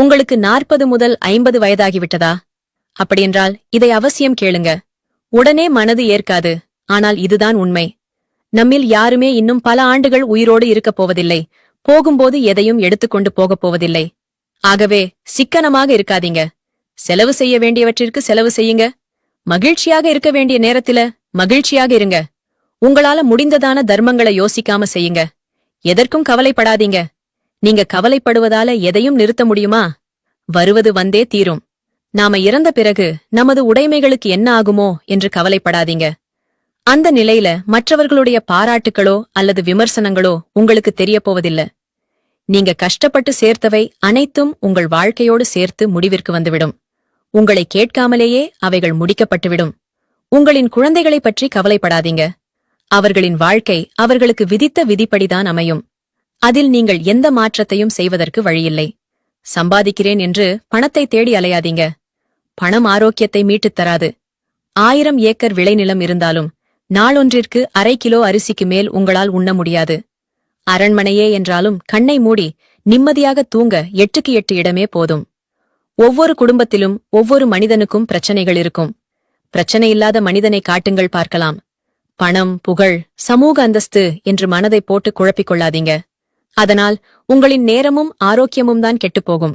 உங்களுக்கு நாற்பது முதல் ஐம்பது வயதாகிவிட்டதா? அப்படியென்றால் இதை அவசியம் கேளுங்க. உடனே மனது ஏற்காது. ஆனால் இதுதான் உண்மை. நம்மில் யாருமே இன்னும் பல ஆண்டுகள் உயிரோடு இருக்கப் போவதில்லை. போகும்போது எதையும் எடுத்துக்கொண்டு போகப் போவதில்லை. ஆகவே சிக்கனமாக இருக்காதீங்க. செலவு செய்ய வேண்டியவற்றிற்கு செலவு செய்யுங்க. மகிழ்ச்சியாக இருக்க வேண்டிய நேரத்தில மகிழ்ச்சியாக இருங்க. உங்களால முடிந்ததான தர்மங்களை யோசிக்காம செய்யுங்க. எதற்கும் கவலைப்படாதீங்க. நீங்க கவலைப்படுவதால எதையும் நிறுத்த முடியுமா? வருவது வந்தே தீரும். நாம இறந்த பிறகு நமது உடைமைகளுக்கு என்ன ஆகுமோ என்று கவலைப்படாதீங்க. அந்த நிலையில மற்றவர்களுடைய பாராட்டுகளோ அல்லது விமர்சனங்களோ உங்களுக்கு தெரியப் போவதில்ல. நீங்க கஷ்டப்பட்டு சேர்த்தவை அனைத்தும் உங்கள் வாழ்க்கையோடு சேர்த்து முடிவிற்கு வந்துவிடும். உங்களை கேட்காமலேயே அவைகள் முடிக்கப்பட்டுவிடும். உங்களின் குழந்தைகளைப் பற்றி கவலைப்படாதீங்க. அவர்களின் வாழ்க்கை அவர்களுக்கு விதித்த விதிப்படிதான் அமையும். அதில் நீங்கள் எந்த மாற்றத்தையும் செய்வதற்கு வழியில்லை. சம்பாதிக்கிறேன் என்று பணத்தை தேடி அலையாதீங்க. பணம் ஆரோக்கியத்தை மீட்டுத் தராது. ஆயிரம் ஏக்கர் விளைநிலம் இருந்தாலும் நாளொன்றிற்கு அரை கிலோ அரிசிக்கு மேல் உங்களால் உண்ண முடியாது. அரண்மனையே என்றாலும் கண்ணை மூடி நிம்மதியாக தூங்க எட்டுக்கு எட்டு இடமே போதும். ஒவ்வொரு குடும்பத்திலும் ஒவ்வொரு மனிதனுக்கும் பிரச்சனைகள் இருக்கும். பிரச்சனை இல்லாத மனிதனை காட்டுங்கள் பார்க்கலாம். பணம் புகழ் சமூக அந்தஸ்து என்று மனதை போட்டு குழப்பிக் கொள்ளாதீங்க. அதனால் உங்களின் நேரமும் ஆரோக்கியமும் தான் கெட்டுப்போகும்.